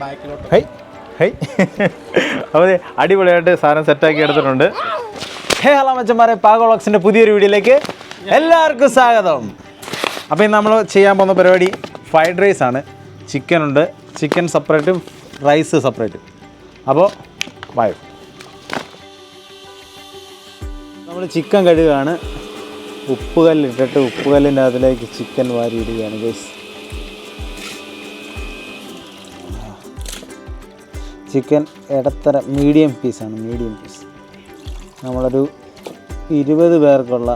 High അടിപൊളിയായിട്ട് സാധനം സെറ്റാക്കി എടുത്തിട്ടുണ്ട്. ഹേ ഹലോ മച്ചന്മാരെ പാകോളോക്സിന്റെ പുതിയൊരു വീഡിയോയിലേക്ക് എല്ലാവർക്കും സ്വാഗതം. അപ്പോൾ ഇന്ന് നമ്മൾ ചെയ്യാൻ പോകുന്ന പരിപാടി ഫ്രൈഡ് റൈസ് ആണ്. ചിക്കൻ ഉണ്ട്. ചിക്കൻ സെപ്പറേറ്റും റൈസ് സെപ്പറേറ്റും അപ്പോൾ വായു നമ്മൾ ചിക്കൻ കഴുകുകയാണ് ഉപ്പുകല്ലിട്ടിട്ട് ഉപ്പുകല്ലിന്റെ ഉപ്പ് കല്ലിന്റെ അതിലേക്ക് ചിക്കൻ വാരിയിടുകയാണ് ഗൈസ് ചിക്കൻ ഇടത്തര മീഡിയം പീസാണ് മീഡിയം പീസ്. നമ്മളൊരു ഇരുപത് പേർക്കുള്ള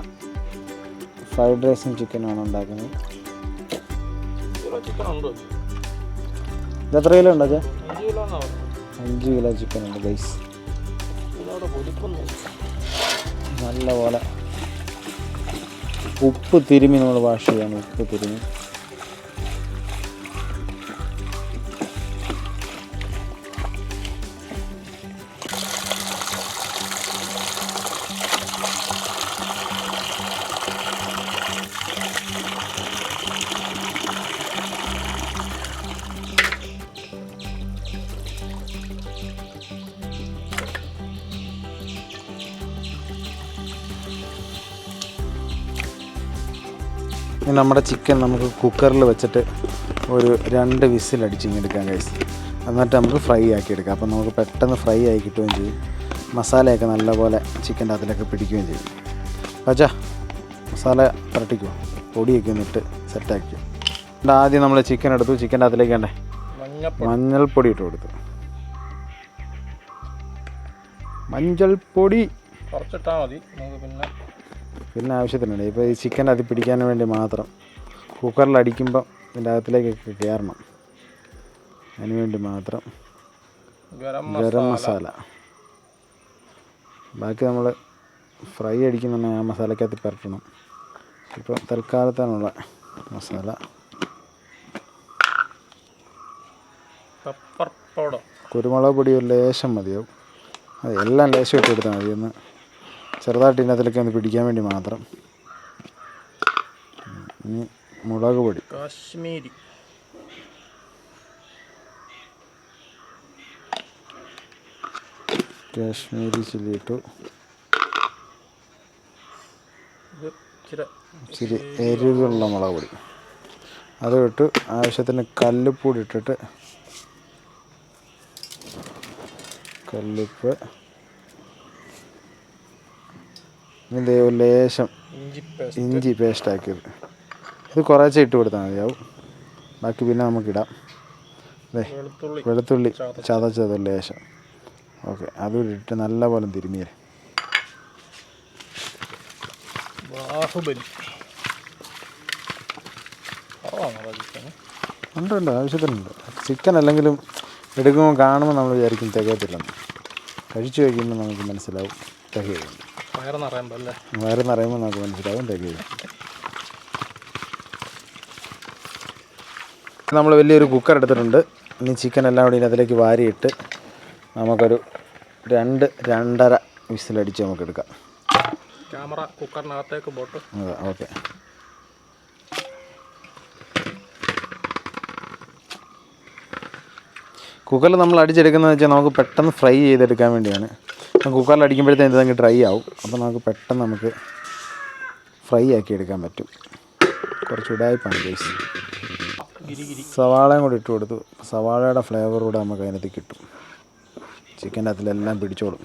ഫ്രൈഡ് റൈസും ചിക്കനുമാണ് ഉണ്ടാക്കുന്നത്. ഇത് എത്ര കിലോ ഉണ്ടോ അഞ്ച് കിലോ ചിക്കൻ ഉണ്ട് ഗൈസ് നല്ലപോലെ ഉപ്പ് തിരുമി നമ്മൾ വാഷ് ചെയ്യാണ് ഉപ്പ് തിരുമ്മി ഇനി നമ്മുടെ ചിക്കൻ നമുക്ക് കുക്കറിൽ വെച്ചിട്ട് ഒരു രണ്ട് വിസിൽ എടുക്കാം കഴിച്ച് എന്നിട്ട് നമുക്ക് ഫ്രൈ ആക്കി എടുക്കാം. അപ്പം നമുക്ക് പെട്ടെന്ന് ഫ്രൈ ആയി കിട്ടുകയും ചെയ്യും. മസാലയൊക്കെ നല്ലപോലെ ചിക്കന്റെ അതിലൊക്കെ പിടിക്കുകയും ചെയ്യും. പച്ചാ മസാല പരട്ടിക്കുമോ പൊടിയൊക്കെ ഒന്നിട്ട് സെറ്റാക്കി എന്നിട്ട് ആദ്യം നമ്മൾ ചിക്കൻ എടുത്തു. ചിക്കന്റെ അതിലേക്ക് വേണ്ടേ? മഞ്ഞൾപ്പൊടി ഇട്ട് കൊടുത്തു. മഞ്ഞൾപ്പൊടി. കുറച്ചിട്ടാൽ മതി. നമുക്ക് പിന്നെ പിന്നെ ആവശ്യത്തിനുണ്ട്. ഇപ്പോൾ ഈ ചിക്കൻ അതി പിടിക്കാൻ വേണ്ടി മാത്രം കുക്കറിൽ അടിക്കുമ്പോൾ ഇതിന്റെ അകത്തിലേക്കൊക്കെ കയറണം. അതിന് വേണ്ടി മാത്രം ഗരം മസാല. ബാക്കി നമ്മൾ ഫ്രൈ അടിക്കുന്ന ആ മസാലക്കകത്ത് പുരട്ടണം. ഇപ്പോൾ തൽക്കാലത്താണുള്ള മസാല. പെപ്പർ പൗഡർ കുരുമുളക് പൊടി ഒരു ലേശം മതിയാവും. അതെല്ലാം എല്ലാം ലേശം ഇട്ട് കൊടുത്താൽ മതി. ഒന്ന് ചെറുതായിട്ട് ഇതിനകത്തിലേക്ക് ഒന്ന് പിടിക്കാൻ വേണ്ടി മാത്രം. ഇനി മുളക് പൊടി. കാശ്മീരി. കാശ്മീരി ചില്ലി ഇട്ടു. ഇച്ചിരി എരിവുള്ള മുളക് പൊടി. അത് ഇട്ട് ആവശ്യത്തിന് കല്ലുപ്പൂടി ഇട്ടിട്ട് കല്ലുപ്പ് ദേ ഒരു ലേശം ഇഞ്ചി പേസ്റ്റ് ആക്കിയത്. ഇത് കുറേശ്ശെ ഇട്ട് കൊടുത്താൽ മതിയാവും ബാക്കി പിന്നെ നമുക്കിടാം അതെ വെളുത്തുള്ളി. ചതച്ചത്. ലേശം. ഓക്കെ അതും ഇട്ട് നല്ലപോലെ തിരുമിയേ ബാഹുബലി കുറവാണോ ചിക്കൻ ഉണ്ട് ഉണ്ട്. ആവശ്യത്തിനുണ്ട്. ചിക്കൻ അല്ലെങ്കിലും എടുക്കുമ്പോൾ കാണുമ്പോൾ നമ്മൾ വിചാരിക്കും തികയത്തില്ലെന്ന്. കഴിച്ചു കഴിയുമ്പോൾ നമുക്ക് മനസ്സിലാവും. തികയില്ല വയറ് നിറയുമ്പോൾ അല്ലേ? വയറ് നിറയുമ്പോൾ നമുക്ക് മനസ്സിലാവും നമ്മൾ വലിയൊരു കുക്കർ എടുത്തിട്ടുണ്ട്. ഇനി ചിക്കൻ എല്ലാം കൂടി അതിലേക്ക് വാരിയിട്ട് നമുക്കൊരു രണ്ട് രണ്ടര വിസിലടിച്ച് നമുക്ക് എടുക്കാം ക്യാമറ കുക്കറിനകത്തേക്ക് പോട്ട്. അതെ ഓക്കെ. കുക്കറിൽ നമ്മൾ അടിച്ചെടുക്കുന്നത് വെച്ചാൽ നമുക്ക് പെട്ടെന്ന് ഫ്രൈ ചെയ്തെടുക്കാൻ വേണ്ടിയാണ്. കുക്കറിൽ അടിക്കുമ്പോഴത്തേക്കും ഇതങ്ങ് ഡ്രൈ ആവും. അപ്പോൾ നമുക്ക് പെട്ടെന്ന് നമുക്ക് ഫ്രൈ ആക്കി എടുക്കാൻ പറ്റും. കുറച്ച് ഉടായ്പാണ് ഗൈസ് സവാളയും കൂടി ഇട്ട് കൊടുത്തു. സവാളയുടെ ഫ്ലേവർ കൂടെ നമുക്ക് അതിനകത്ത് കിട്ടും. ചിക്കന്റെ അതിലെല്ലാം പിടിച്ചോളും.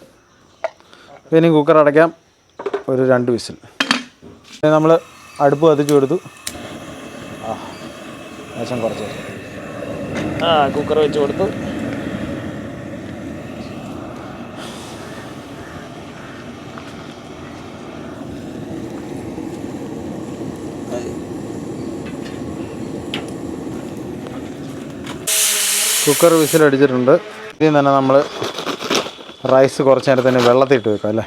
ഇനി കുക്കർ അടയ്ക്കാം. ഒരു രണ്ട് വിസിൽ. നമ്മൾ അടുപ്പ് കത്തിച്ച് കൊടുത്തു. ആ കുറച്ച്. ആ കുക്കർ വെച്ച് കൊടുത്തു. കുക്കർ വിസിലടിച്ചിട്ടുണ്ട് ഇതിൽ തന്നെ നമ്മൾ റൈസ് കുറച്ച് നേരത്തിന് വെള്ളത്തിൽ ഇട്ട് വെക്കാം അല്ലേ?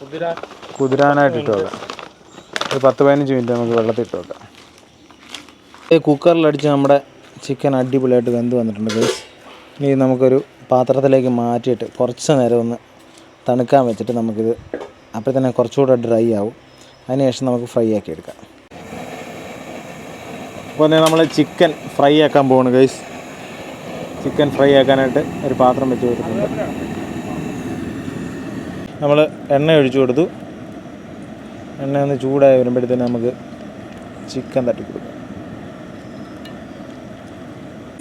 കുതിര കുതിരാനായിട്ട് ഇട്ട് വെക്കാം. ഒരു പത്ത് പതിനഞ്ച് മിനിറ്റ് നമുക്ക് വെള്ളത്തിട്ട് വെക്കാം. ഈ കുക്കറിലടിച്ച് നമ്മുടെ ചിക്കൻ അടിപൊളിയായിട്ട് വെന്ത് വന്നിട്ടുണ്ട് ഗൈസ് ഇനി നമുക്കൊരു പാത്രത്തിലേക്ക് മാറ്റിയിട്ട് കുറച്ച് നേരം ഒന്ന് തണുക്കാൻ വെച്ചിട്ട് നമുക്കിത് അപ്പോൾ തന്നെ കുറച്ചുകൂടെ ഡ്രൈ ആവും. അതിനുശേഷം നമുക്ക് ഫ്രൈ ആക്കി എടുക്കാം. അപ്പോൾ നമ്മൾ ചിക്കൻ ഫ്രൈ ആക്കാൻ പോവാണ് ഗൈസ് ചിക്കൻ ഫ്രൈ ആക്കാനായിട്ട് ഒരു പാത്രം വെച്ച് കൊടുത്തിട്ടുണ്ട്. നമ്മൾ എണ്ണ ഒഴിച്ചു കൊടുത്തു. എണ്ണ ഒന്ന് ചൂടായി വരുമ്പോഴത്തേന് നമുക്ക് ചിക്കൻ തട്ടി കൊടുക്കാം.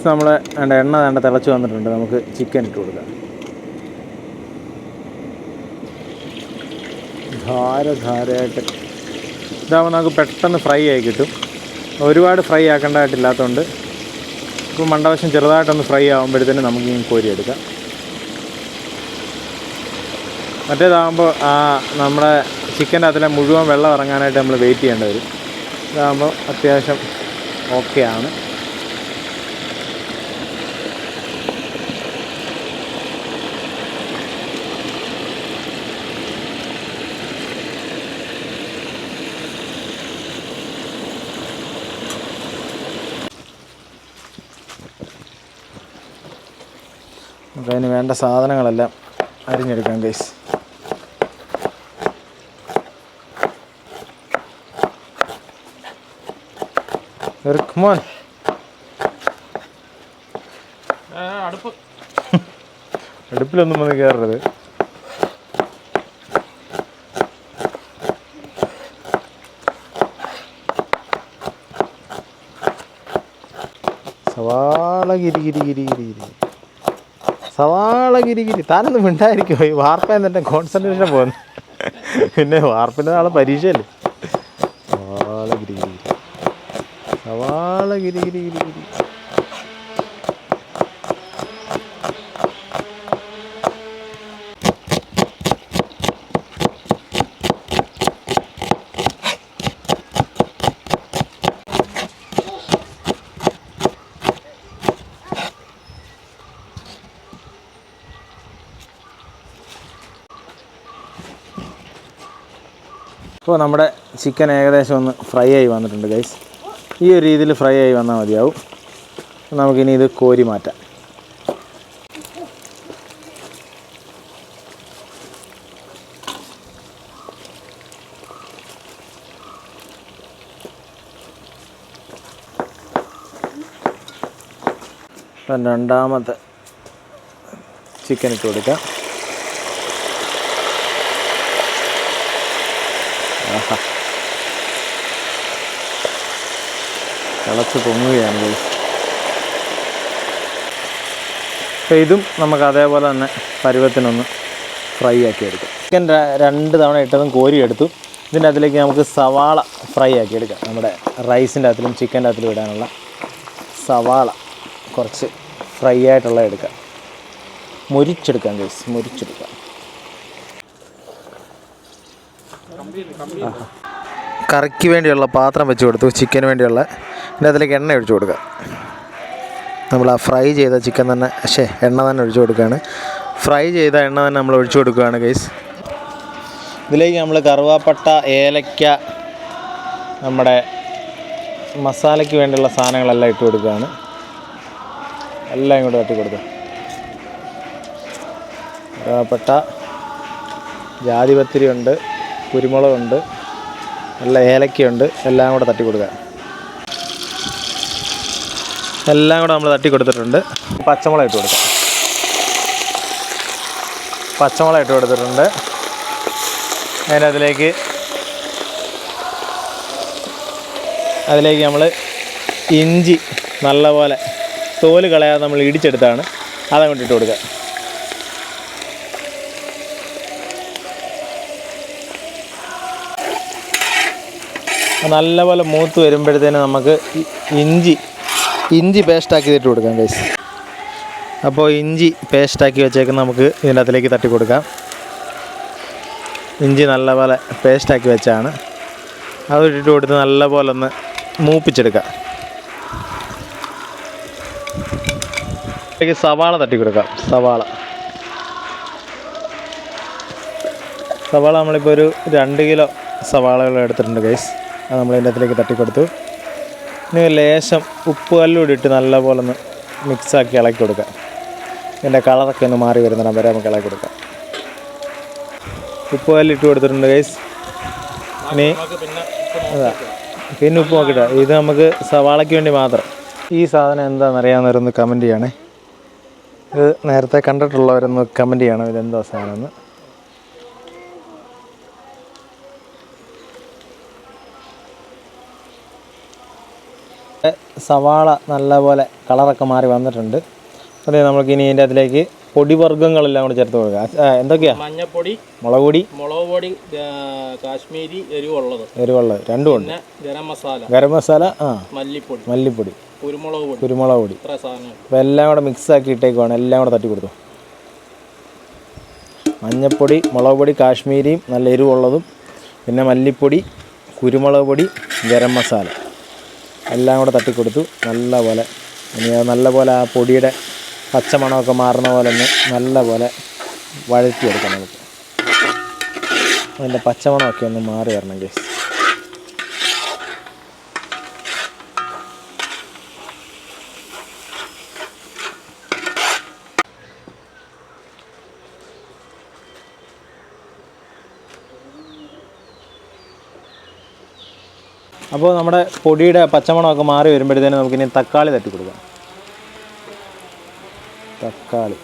നമ്മളെ വേണ്ട എണ്ണ വേണ്ട തിളച്ച് വന്നിട്ടുണ്ട്. നമുക്ക് ചിക്കൻ ഇട്ട് കൊടുക്കാം. ധാരധാരയായിട്ട് ഇതാകുമ്പോൾ നമുക്ക് പെട്ടെന്ന് ഫ്രൈ ആയി കിട്ടും. ഒരുപാട് ഫ്രൈ ആക്കേണ്ടതായിട്ടില്ലാത്തതുകൊണ്ട് ഇപ്പോൾ മണ്ടവശം ചെറുതായിട്ടൊന്ന് ഫ്രൈ ആകുമ്പോഴത്തേനും നമുക്ക് ഇങ്ങനെ കോരിയെടുക്കാം മറ്റേതാകുമ്പോൾ ആ നമ്മുടെ ചിക്കന്റെ അതിലെ മുഴുവൻ വെള്ളം ഇറങ്ങാനായിട്ട് നമ്മൾ വെയിറ്റ് ചെയ്യേണ്ടി വരും. ഇതാകുമ്പോൾ അത്യാവശ്യം ഓക്കെയാണ് നമുക്ക് അതിന് വേണ്ട സാധനങ്ങളെല്ലാം അരിഞ്ഞെടുക്കാം ഗൈസ് മോൻ അടുപ്പ്. അടുപ്പിലൊന്നും വന്ന് കയറരുത് സവാള ഗിരി ഗിരി ഗിരി ഗിരി ഗിരി. സവാള താനൊന്നും മിണ്ടായിരിക്കും ഈ വാർപ്പ എന്നിട്ട് കോൺസെൻട്രേഷൻ പോകുന്നു. പിന്നെ വാർപ്പിന്റെ നാളെ പരീക്ഷയല്ലേ? സവാള ഗിരി ഗിരി ഗിരി സവാള ഇപ്പോൾ നമ്മുടെ ചിക്കൻ ഏകദേശം ഒന്ന് ഫ്രൈ ആയി വന്നിട്ടുണ്ട് ഗൈസ് ഈ ഒരു രീതിയിൽ ഫ്രൈ ആയി വന്നാൽ മതിയാവും. നമുക്കിനി ഇത് കോരി മാറ്റാം. രണ്ടാമത്തെ ചിക്കൻ ഇട്ട് കൊടുക്കാം. തിളച്ച് പൊങ്ങുകയാണ് ഗൈസ് അപ്പോൾ ഇതും നമുക്ക് അതേപോലെ തന്നെ പരുവത്തിനൊന്ന് ഫ്രൈ ആക്കി എടുക്കാം ചിക്കൻ രണ്ട് തവണ ഇട്ടതും കോരി എടുത്തു ഇതിന്റെ അതിലേക്ക് നമുക്ക് സവാള ഫ്രൈ ആക്കി എടുക്കാം നമ്മുടെ റൈസിന്റെ അകത്തിലും ചിക്കന്റെ അകത്തിലും ഇടാനുള്ള സവാള കുറച്ച് ഫ്രൈ ആയിട്ടുള്ള എടുക്കാം. മുരിച്ചെടുക്കാം ഗൈസ് മുരിച്ചെടുക്കാം. കറിക്ക് വേണ്ടിയുള്ള പാത്രം വെച്ച് കൊടുത്തു ചിക്കന് വേണ്ടിയുള്ള ഇതിന്റെ അതിലേക്ക് എണ്ണ ഒഴിച്ചു കൊടുക്കുക. നമ്മൾ ആ ഫ്രൈ ചെയ്ത ചിക്കൻ തന്നെ ശേ എണ്ണ തന്നെ ഒഴിച്ചു കൊടുക്കുകയാണ്. ഫ്രൈ ചെയ്ത എണ്ണ തന്നെ നമ്മൾ ഒഴിച്ചു കൊടുക്കുകയാണ് ഗൈസ് ഇതിലേക്ക് നമ്മൾ കറുവാപ്പട്ട ഏലക്ക നമ്മുടെ മസാലയ്ക്ക് വേണ്ടിയുള്ള സാധനങ്ങളെല്ലാം ഇട്ട് കൊടുക്കുകയാണ്. എല്ലാം ഇങ്ങോട്ട് തട്ടി കൊടുക്കുക. കറുവാപ്പട്ട ജാതിപത്തിരി ഉണ്ട് കുരുമുളകുണ്ട് നല്ല ഏലക്കയുണ്ട് എല്ലാം കൂടെ തട്ടി കൊടുക്കുക. എല്ലാം കൂടെ നമ്മൾ തട്ടി കൊടുത്തിട്ടുണ്ട്. പച്ചമുളക് ഇട്ട് കൊടുക്കാം. പച്ചമുളക് ഇട്ട് കൊടുത്തിട്ടുണ്ട്. അതിന്റെ അതിലേക്ക് അതിലേക്ക് നമ്മൾ ഇഞ്ചി നല്ലപോലെ തോൽ കളയാതെ നമ്മൾ ഇടിച്ചെടുത്താണ്. അതങ്ങോട്ട് ഇട്ട് കൊടുക്കുക. നല്ലപോലെ മൂത്ത് വരുമ്പോഴത്തേന് നമുക്ക് ഇഞ്ചി ഇഞ്ചി പേസ്റ്റാക്കി ഇട്ട് കൊടുക്കാം ഗൈസ് അപ്പോൾ ഇഞ്ചി പേസ്റ്റാക്കി വെച്ചേക്കുന്ന നമുക്ക് ഇതിന്റെ അകത്തിലേക്ക് തട്ടി കൊടുക്കാം. ഇഞ്ചി നല്ലപോലെ പേസ്റ്റാക്കി വെച്ചാണ്. അത് ഇട്ടിട്ട് കൊടുത്ത് നല്ലപോലെ ഒന്ന് മൂപ്പിച്ചെടുക്കാം. ഇതിലേക്ക് സവാള തട്ടി കൊടുക്കാം സവാള. സവാള നമ്മളിപ്പോൾ ഒരു രണ്ട് കിലോ സവാളകൾ എടുത്തിട്ടുണ്ട് ഗൈസ് അത് നമ്മൾ ഇതിന്റെ അകത്തിലേക്ക് തട്ടിക്കൊടുത്തു ഇനി ലേശം ഉപ്പ് കല്ലൂടി ഇട്ട് നല്ലപോലെ ഒന്ന് മിക്സാക്കി ഇളക്കി കൊടുക്കാം. ഇതിന്റെ കളറൊക്കെ ഒന്ന് മാറി വരുന്നിടം വരെ നമുക്ക് ഇളക്കി കൊടുക്കാം. ഉപ്പ് കല്ല് ഇട്ട് കൊടുത്തിട്ടുണ്ട് ഗൈസ് ഇനി അതാ പിന്നെ ഉപ്പ് നോക്കിയിട്ട്. ഇത് നമുക്ക് സവാളയ്ക്ക് വേണ്ടി മാത്രം. ഈ സാധനം എന്താണെന്ന് അറിയാവുന്നവരൊന്ന് കമന്റ് ചെയ്യണേ. ഇത് നേരത്തെ കണ്ടിട്ടുള്ളവരൊന്ന് കമന്റ് ചെയ്യണം ഇതെന്താ സാധനം സാധനമെന്ന്. സവാള നല്ലപോലെ കളറൊക്കെ മാറി വന്നിട്ടുണ്ട്. അതെ നമുക്ക് ഇനി ഇതിന്റെ അതിലേക്ക് പൊടിവർഗങ്ങളെല്ലാം കൂടി ചേർത്ത് കൊടുക്കുക എന്തൊക്കെയാ? മഞ്ഞപ്പൊടി മുളക് പൊടി മുളക് പൊടി കാശ്മീരി എരിവുള്ളത്. എരിവുള്ളത്. രണ്ടും ഉണ്ട്. ഗരം മസാല. ഗരം മസാല ആ. മല്ലിപ്പൊടി. മല്ലിപ്പൊടി. കുരുമുളക് പൊടി. കുരുമുളക് പൊടി. അപ്പം അപ്പോൾ എല്ലാം കൂടെ മിക്സ് ആക്കി ഇട്ടേക്കുവാണ്. എല്ലാം കൂടെ തട്ടി കൊടുത്തു. മഞ്ഞപ്പൊടി മുളക് പൊടി കാശ്മീരിയും നല്ല എരിവുള്ളതും. പിന്നെ മല്ലിപ്പൊടി കുരുമുളക് പൊടി ഗരം മസാല. എല്ലാം കൂടെ തട്ടിക്കൊടുത്തു. നല്ല പോലെ ഇനി അത് നല്ല പോലെ ആ പൊടിയുടെ പച്ചമണമൊക്കെ മാറുന്ന പോലെ ഒന്ന് നല്ല പോലെ വഴറ്റിയെടുക്കാം നമുക്ക്. അതിന്റെ പച്ചമണമൊക്കെ ഒന്ന് മാറി വരണം കേസ് അപ്പോൾ നമ്മുടെ പൊടിയുടെ പച്ചമണമൊക്കെ മാറി വരുമ്പോഴത്തേനും നമുക്കിനി തക്കാളി തട്ടി കൊടുക്കാം തക്കാളി.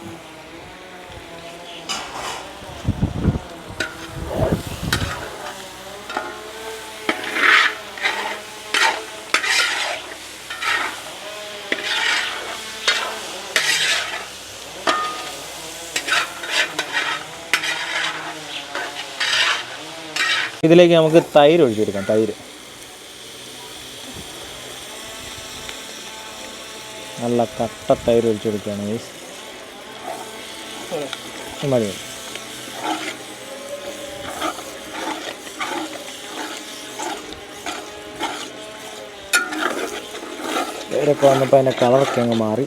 ഇതിലേക്ക് നമുക്ക് തൈര് ഒഴിച്ചെടുക്കാം തൈര്. നല്ല കട്ട തൈര് ഒഴിച്ചു കൊടുക്കുകയാണ് ഗൈസ് മതി ഇവരൊക്കെ വന്നപ്പോൾ അതിന്റെ കളറൊക്കെ അങ്ങ് മാറി.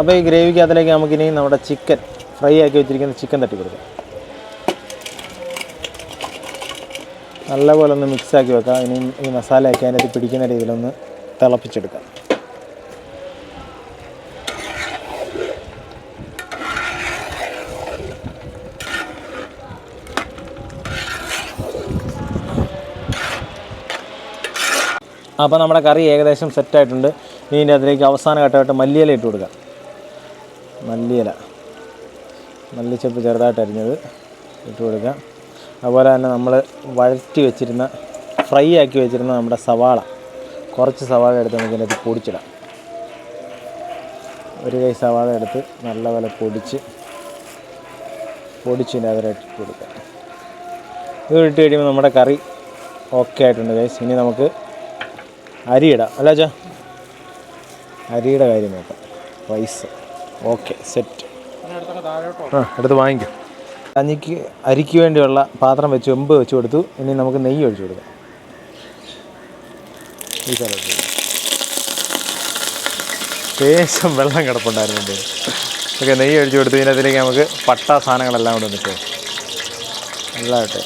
അപ്പോൾ ഈ ഗ്രേവിക്ക് അതിലേക്ക് നമുക്കിനി നമ്മുടെ ചിക്കൻ ഫ്രൈ ആക്കി വെച്ചിരിക്കുന്ന ചിക്കൻ തട്ടി കൊടുക്കാം. നല്ലപോലെ ഒന്ന് മിക്സാക്കി വെക്കാം. ഇനി ഈ മസാലയൊക്കെ അതിനകത്ത് പിടിക്കുന്ന രീതിയിലൊന്ന് തിളപ്പിച്ചെടുക്കാം. അപ്പോൾ നമ്മുടെ കറി ഏകദേശം സെറ്റായിട്ടുണ്ട് ഇനി ഇതിന്റെ അതിലേക്ക് അവസാന ഘട്ടമായിട്ട് മല്ലിയില ഇട്ട് കൊടുക്കാം. മല്ലിയില. മല്ലിച്ചപ്പ് ചെറുതായിട്ട് അരിഞ്ഞത് ഇട്ട് കൊടുക്കാം. അതുപോലെ തന്നെ നമ്മൾ വഴറ്റി വെച്ചിരുന്ന ഫ്രൈ ആക്കി വെച്ചിരുന്ന നമ്മുടെ സവാള. കുറച്ച് സവാള എടുത്ത് നമുക്ക് ഇതിനകത്ത് പൊടിച്ചിടാം. ഒരു കൈ സവാള എടുത്ത് നല്ലപോലെ പൊടിച്ച് പൊടിച്ചിട്ട് അതിലിട്ട് കൊടുക്കാം. ഇത് ഇട്ട് കഴിയുമ്പോൾ നമ്മുടെ കറി ഓക്കെ ആയിട്ടുണ്ട് ഗൈസ് ഇനി നമുക്ക് അരിയിടാം. അല്ല ചാ അരിയുടെ കാര്യം നോക്കാം. റൈസ് ഓക്കെ സെറ്റ് ആ എടുത്ത് വാങ്ങിക്കും. കഞ്ഞിക്ക് അരിക്ക് വേണ്ടിയുള്ള പാത്രം വെച്ച് ഒമ്പ് വെച്ച് കൊടുത്തു. ഇനി നമുക്ക് നെയ്യ് ഒഴിച്ചു കൊടുക്കാം. ഈ സ്ഥലത്ത്. ലേശം വെള്ളം കിടപ്പുണ്ടായിരുന്നു ഓക്കെ നെയ്യ് ഒഴിച്ചു കൊടുത്തു. അതിലേക്ക് നമുക്ക് പട്ട സാധനങ്ങളെല്ലാം കൂടെ നിൽക്കുക നല്ലതായിട്ട്.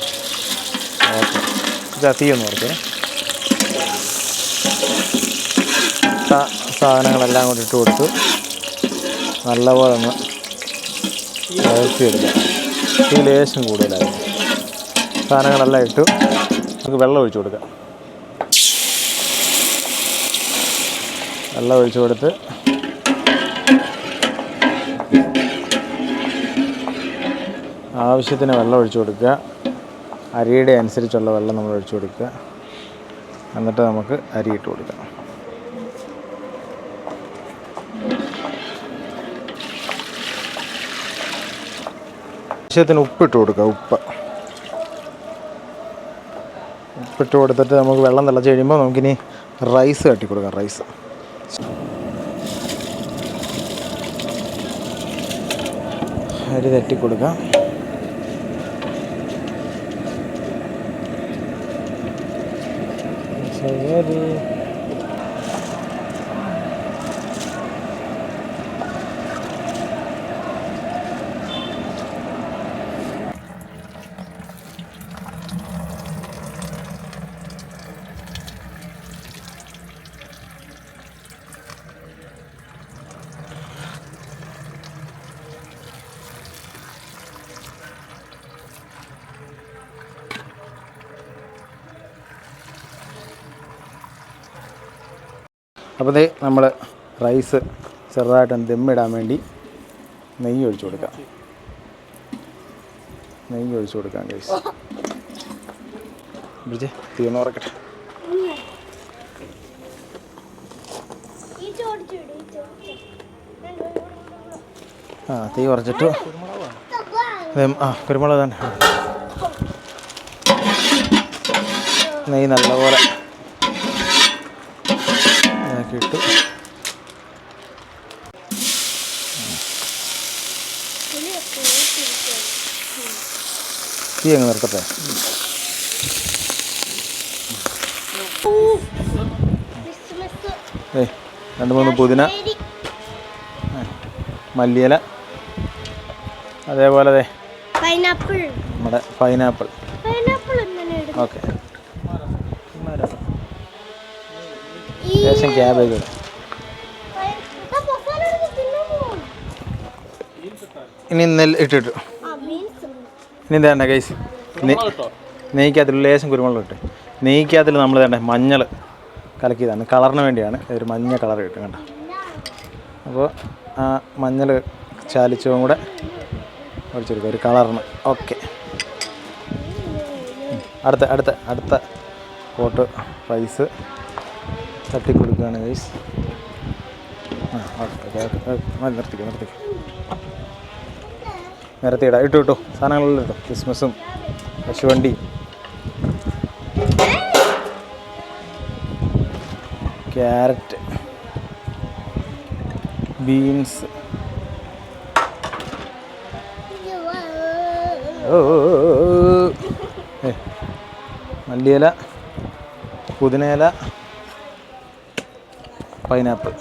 ഓക്കെ. ഇത് തീ ഒന്ന് ഓർക്കേ പട്ട സാധനങ്ങളെല്ലാം കൂടി ഇട്ട് കൊടുത്തു. നല്ലപോലെ ഒന്ന് വഴറ്റിയെടുക്കാം ഈ ലേശം കൂടുതലായിരുന്നു സാധനങ്ങളെല്ലാം ഇട്ടു. നമുക്ക് വെള്ളം ഒഴിച്ചു കൊടുക്കാം. വെള്ളം ഒഴിച്ചു കൊടുത്ത്. ആവശ്യത്തിന് വെള്ളം ഒഴിച്ചു കൊടുക്കുക. അരിയുടെ അനുസരിച്ചുള്ള വെള്ളം നമ്മൾ ഒഴിച്ചു കൊടുക്കുക. എന്നിട്ട് നമുക്ക് അരി ഇട്ട് കൊടുക്കാം. ആവശ്യത്തിന് ഉപ്പിട്ട് കൊടുക്കുക ഉപ്പ്. ഉപ്പിട്ട് കൊടുത്തിട്ട് നമുക്ക് വെള്ളം തിളച്ച് കഴിയുമ്പോൾ നമുക്കിനി റൈസ് കട്ടി കൊടുക്കാം റൈസ്. അരി തട്ടി കൊടുക്കാം. ശരി അപ്പോൾ ഇത് നമ്മൾ റൈസ് ചെറുതായിട്ട് ദമ്മിടാൻ വേണ്ടി നെയ്യ് ഒഴിച്ചു കൊടുക്കാം. നെയ്യ് ഒഴിച്ചു കൊടുക്കാം ഗൈസ് ബ്രിജ് തീർന്നു ഉറക്കട്ടെ. ആ തീ കുറച്ചിട്ട് ആ കുരുമുളക് തന്നെ. നെയ്യ് നല്ലപോലെ തീ അങ്ങ് നിർത്തട്ടെ. ഏ രണ്ട് മൂന്ന് പുതിന. മല്ലിയില. അതേപോലെ പൈനാപ്പിൾ. നമ്മുടെ പൈനാപ്പിൾ. ഓക്കെ. ലേശം ക്യാബേജ് ഇനി നെല്ല് ഇട്ടിട്ടു. ഇനി തേണ്ട കൈസ് നെയ്ക്കകത്തിൽ ലേശം കുരുമുളക് ഇട്ട് നെയ്ക്കകത്തിൽ നമ്മൾ തേണ്ട മഞ്ഞൾ കലക്കിയതാണ്. കളറിന് വേണ്ടിയാണ് ഒരു മഞ്ഞ കളർ കിട്ടും കണ്ട? അപ്പോൾ ആ മഞ്ഞൾ ചാലിച്ചതും കൂടെ ഒഴിച്ചെടുക്കുക ഒരു കളറിന്. ഓക്കെ. അടുത്ത അടുത്ത അടുത്ത കോട്ട് റൈസ് തട്ടി കൊടുക്കുകയാണ് ഗൈസ് ആ ഓക്കെ ഓക്കെ നിർത്തിക്കാം നിർത്തിക്കോ. നിർത്തിക്കോ നിരത്തിയിടാം ഇട്ടു ഇട്ടു. സാധനങ്ങളെല്ലാം ഇട്ടു. ക്രിസ്മസും കശുവണ്ടി ക്യാരറ്റ് ബീൻസ്. മല്ലിയില പുതിനയില പൈനാപ്പിൾ.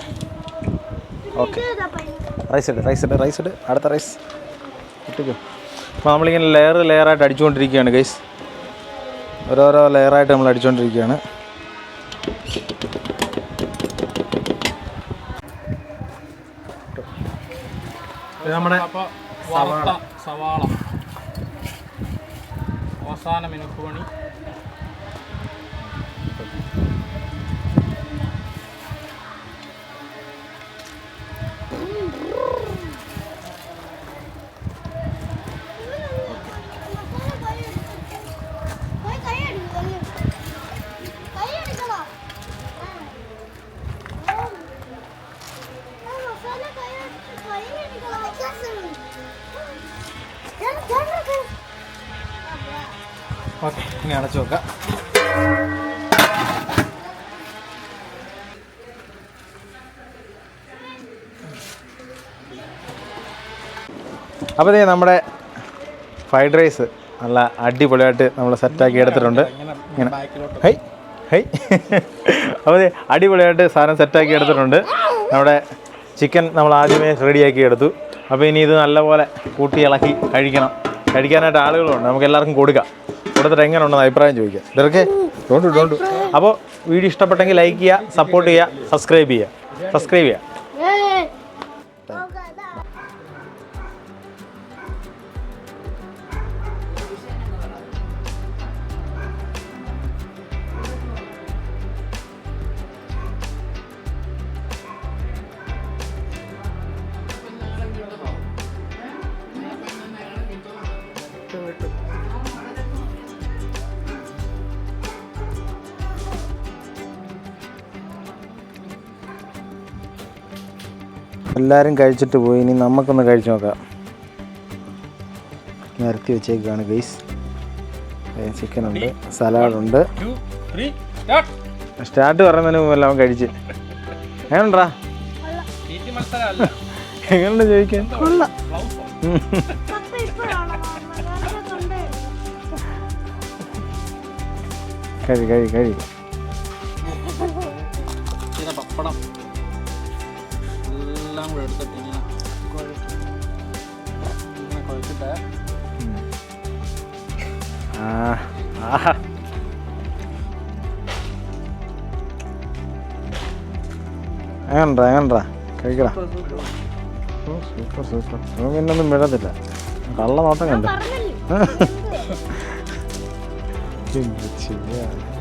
ഓക്കെ. റൈസ് ഇട് റൈസ് ഇട് റൈസ് ഇട്. അടുത്ത റൈസ്. ഇട്ടിക്കോ. അപ്പോൾ നമ്മളിങ്ങനെ ലെയർ ലെയറായിട്ട് അടിച്ചുകൊണ്ടിരിക്കുകയാണ് ഗൈസ് ഓരോരോ ലെയറായിട്ട് നമ്മൾ അടിച്ചുകൊണ്ടിരിക്കുകയാണ്. ഇനി അടച്ചു വെക്കാം. അപ്പോൾ നമ്മുടെ ഫ്രൈഡ് റൈസ് നല്ല അടിപൊളിയായിട്ട് നമ്മൾ സെറ്റാക്കി എടുത്തിട്ടുണ്ട്. ഇങ്ങനെ ഹൈ ഹൈ അപ്പോൾ അടിപൊളിയായിട്ട് സാധനം സെറ്റാക്കി എടുത്തിട്ടുണ്ട്. നമ്മുടെ ചിക്കൻ നമ്മൾ ആദ്യമേ റെഡിയാക്കി എടുത്തു. അപ്പോൾ ഇനി ഇത് നല്ലപോലെ കൂട്ടി ഇളക്കി കഴിക്കണം. കഴിക്കാനായിട്ട് ആളുകളുണ്ട്. നമുക്ക് എല്ലാവർക്കും കൊടുക്കാം. കൊടുത്തിട്ട് എങ്ങനെ ഉണ്ടെന്ന് അഭിപ്രായം ചോദിക്കാം. ഇതൊക്കെ ഡോണ്ട് ഡോണ്ട് അപ്പോൾ വീഡിയോ ഇഷ്ടപ്പെട്ടെങ്കിൽ ലൈക്ക് ചെയ്യുക സപ്പോർട്ട് ചെയ്യുക സബ്സ്ക്രൈബ് ചെയ്യുക. സബ്സ്ക്രൈബ് ചെയ്യുക. എല്ലാവരും കഴിച്ചിട്ട് പോയി. ഇനി നമുക്കൊന്ന് കഴിച്ചു നോക്കാം. നിരത്തി വെച്ചേക്കാണ് ഗൈസ്. ചിക്കൻ ഉണ്ട് സലാഡുണ്ട് സ്റ്റാർട്ട് പറയുന്നതിന് മുമ്പല്ല എല്ലാം കഴിച്ച്. എങ്ങനെണ്ടാ എങ്ങനെയുണ്ട് ചോദിക്കാൻ? കൊള്ളാം. കഴി കഴി കഴി. ആഹാ എങ്ങനെണ്ടാ കഴിക്കടാ. Super super. നമുക്ക് പിന്നെ ഒന്നും വിടത്തില്ല. കള്ള നോട്ടം കണ്ടു. പറഞ്ഞല്ലേ?